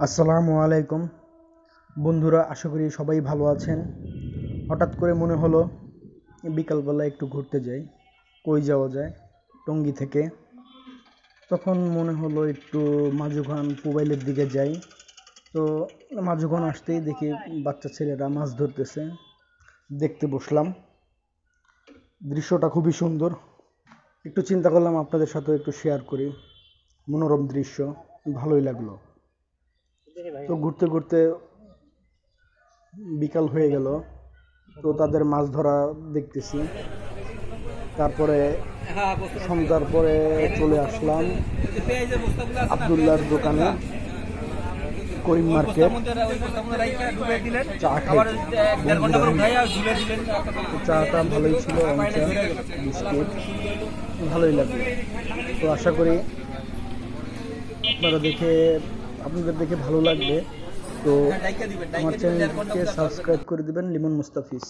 আসসালামু আলাইকুম। বন্ধুরা, আশা করি সবাই ভালো আছেন। হঠাৎ করে মনে হলো বিকালবেলা একটু ঘুরতে যাই। কই যাওয়া যায়? টঙ্গি থেকে। তখন মনে হলো একটু মাঝুখান মোবাইলের দিকে যাই। তো মাঝুখান আসতেই দেখি বাচ্চা ছেলেরা মাছ ধরতেছে। দেখতে বসলাম। দৃশ্যটা খুবই সুন্দর। একটু চিন্তা করলাম আপনাদের সাথেও একটু শেয়ার করি। মনোরম দৃশ্য। ভালোই লাগল। তো ঘুরতে ঘুরতে বিকাল হয়ে গেল। তো তাদের মাছ ধরা দেখতেছি। তারপরে সন্ধ্যার পরে চলে আসলাম আবদুল্লাহর দোকানে, করিম মার্কেট। চা চাটা ভালোই ছিল বিস্কিট। ভালোই লাগল। তো আশা করি আপনারা দেখে আপনাদের দেখে ভালো লাগবে তো আমার চ্যানেলকে সাবস্ক্রাইব করে দিবেন লিমন মুস্তাফিজ।